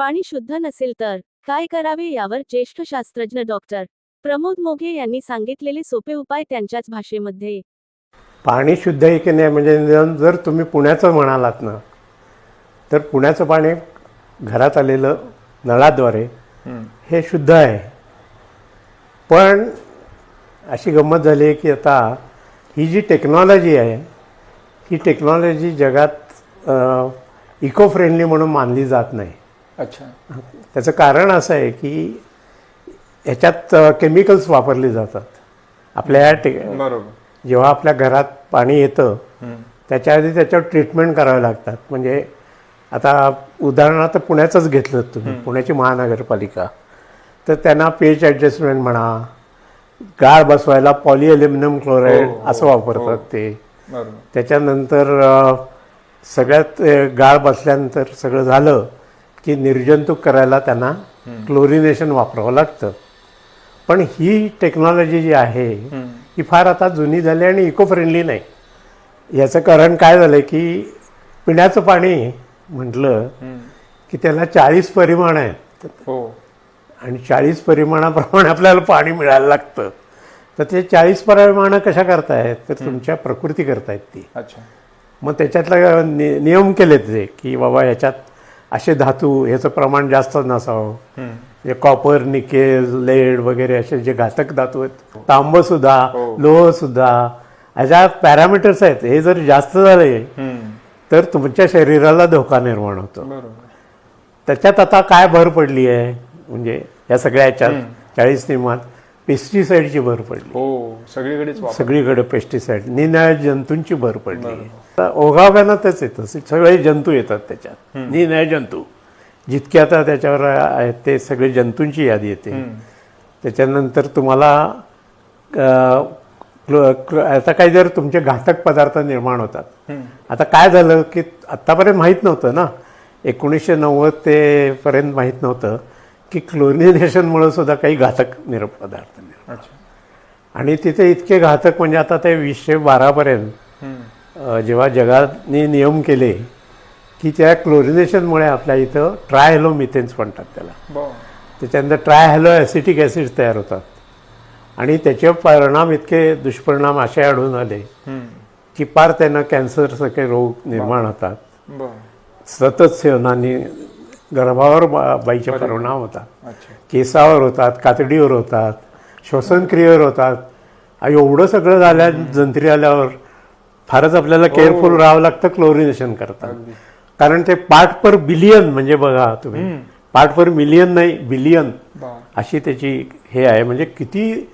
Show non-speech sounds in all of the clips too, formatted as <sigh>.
पाणी शुद्ध नसेल तर काय करावे यावर ज्येष्ठ शास्त्रज्ञ डॉक्टर प्रमोद मोघे यांनी सांगितलेले सोपे उपाय त्यांच्याच भाषेमध्ये. पाणी शुद्ध आहे की नाही? म्हणजे जर तुम्ही पुण्याचं म्हणालात ना तर पुण्याचं पाणी घरात आलेलं नळाद्वारे हे शुद्ध आहे. पण अशी गंमत झाली आहे की आता ही जी टेक्नॉलॉजी आहे ही टेक्नॉलॉजी जगात इको फ्रेंडली म्हणून मानली जात नाही. अच्छा. त्याचं कारण असं आहे की ह्याच्यात केमिकल्स वापरली जातात. आपल्या टे बरोबर. जेव्हा आपल्या घरात पाणी येतं त्याच्या आधी त्याच्यावर ट्रीटमेंट करावे लागतात. म्हणजे आता उदाहरणार्थ पुण्याचंच घेतलं तुम्ही पुण्याची महानगरपालिका. तर त्यांना पेज ॲडजस्टमेंट म्हणा गाळ बसवायला पॉलिअल्युमिनियम क्लोराईड हो, हो, असं वापरतात ते. बरोबर. त्याच्यानंतर सगळ्यात गाळ बसल्यानंतर सगळं झालं की निर्जंतुक करायला त्यांना क्लोरिनेशन वापरावं लागतं. पण ही टेक्नॉलॉजी जी आहे ही फार आता जुनी झाली आणि इको फ्रेंडली नाही. याचं कारण काय झालं की पिण्याचं पाणी म्हटलं की त्याला चाळीस परिमाण आहेत. हो. आणि चाळीस परिमाणाप्रमाणे आपल्याला पाणी मिळायला लागतं. तर ते चाळीस परिमाणं कशा करतायत? तर तुमच्या प्रकृती करतायत ती. अच्छा. मग त्याच्यातलं नियम केले ते की बाबा याच्यात असे धातू ह्याचं प्रमाण जास्त नसावं. म्हणजे कॉपर निकेल लेड वगैरे असे जे घातक धातू आहेत तांब सुद्धा हो. लोह सुद्धा ह्याच्या पॅरामीटर्स आहेत. हे जर जास्त झाले तर तुमच्या शरीराला धोका निर्माण होतो. त्याच्यात आता काय भर पडली आहे? म्हणजे या सगळ्या ह्याच्यात चाळीस नियमात पेस्टिसाईडची भर पडली. हो सगळीकडेच वापर. सगळीकडे पेस्टिसाईड निनाय जंतूंची भर पडली. ओघाव्यानं तेच येतं सगळे जंतू येतात त्याच्यात. निनाय जंतू. जितके आता त्याच्यावर आहेत ते सगळे जंतूंची यादी येते. त्याच्यानंतर तुम्हाला आता काही जर तुमचे घातक पदार्थ निर्माण होतात. आता काय झालं की आत्तापर्यंत माहीत नव्हतं ना. एकोणीसशे नव्वद ते पर्यंत माहीत नव्हतं. की क्लोरिनेशनमुळे सुद्धा काही घातक निर पदार्थ निर्माण अच्छा. आणि तिथे इतके घातक म्हणजे आता ते वीसशे बारापर्यंत जेव्हा जगाने नियम केले की त्या क्लोरिनेशनमुळे आपल्या इथं ट्रायहॅलोमिथेन्स म्हणतात त्याला. त्याच्यानंतर ट्रायहॅलो ॲसिटिक ॲसिड्स तयार होतात. आणि त्याचे परिणाम इतके दुष्परिणाम असे आढळून आले की पार त्यांना कॅन्सरसारखे रोग निर्माण होतात. सतत सेवनाने गर्भावर बा- बाईचे परिणाम होतात. केसावर होतात कातडीवर होतात श्वसनक्रियेवर होतात. एवढं सगळं झाल्या जंत्री आल्यावर फारच आपल्याला केअरफुल राहावं लागतं क्लोरिनेशन करतात. कारण ते पार्ट पर बिलियन म्हणजे बघा तुम्ही. पार्ट पर मिलियन नाही बिलियन अशी त्याची हे आहे. म्हणजे किती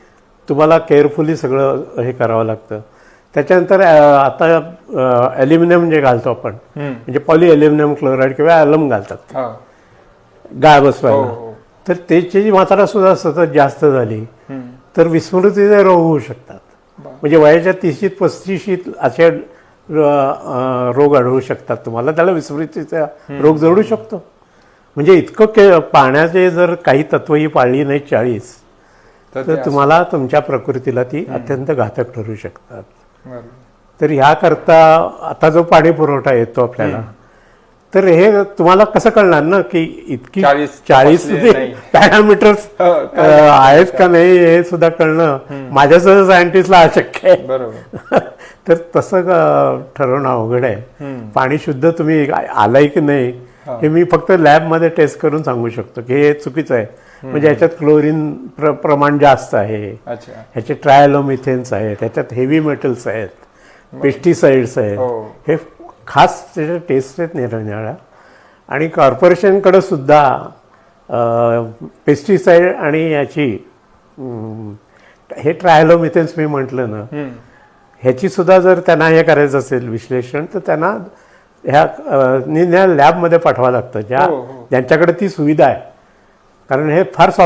तुम्हाला केअरफुली सगळं हे करावं लागतं. त्याच्यानंतर आता ॲल्युमिनियम जे घालतो आपण म्हणजे पॉली ॲल्युमिनियम क्लोराईड किंवा ॲलम घालतात. हा. गाळ हो बसवायला. हो तर त्याची मात्रा सुद्धा सतत जास्त झाली तर विस्मृतीचे रोग होऊ शकतात. म्हणजे वयाच्या तिशीत पस्तीशीत असे रोग आढळू शकतात. तुम्हाला त्याला विस्मृतीचा रोग जडू शकतो. म्हणजे इतकं के पाण्याचे जर काही तत्व ही पाळली नाही चाळीस तर तुम्हाला तुमच्या प्रकृतीला ती अत्यंत घातक ठरू शकतात. तर ह्याकरता आता जो पाणी पुरवठा येतो आपल्याला तर हे तुम्हाला कसं कळणार ना की इतकी चाळीस नाही. पॅरामीटर्स हो, आहेत का नाही हे सुद्धा कळणं माझ्यासह सायंटिस्टला अशक्य आहे. बरोबर. <laughs> तर तसं ठरवणं अवघड आहे. पाणी शुद्ध तुम्ही आलंय की नाही हे मी फक्त लॅबमध्ये टेस्ट करून सांगू शकतो की हे चुकीचं आहे. म्हणजे याच्यात क्लोरीन प्र प्रमाण जास्त आहे. ह्याचे ट्रायलोमिथेन्स आहेत ह्याच्यात हेवी मेटल्स आहेत पेस्टिसाइड्स आहेत. हो. हे खास त्याच्या टेस्ट आहेत निरनिराळ्या. आणि कॉर्पोरेशनकडे सुद्धा पेस्टिसाइड आणि याची हे ट्रायलोमिथेन्स मी म्हटलं ना ह्याची सुद्धा जर त्यांना हे करायचं असेल विश्लेषण तर त्यांना ह्या लॅबमध्ये पाठवावं लागतं. ज्या हो, हो. ज्यांच्याकडे ती सुविधा आहे. कारण हे फार सॉफ्ट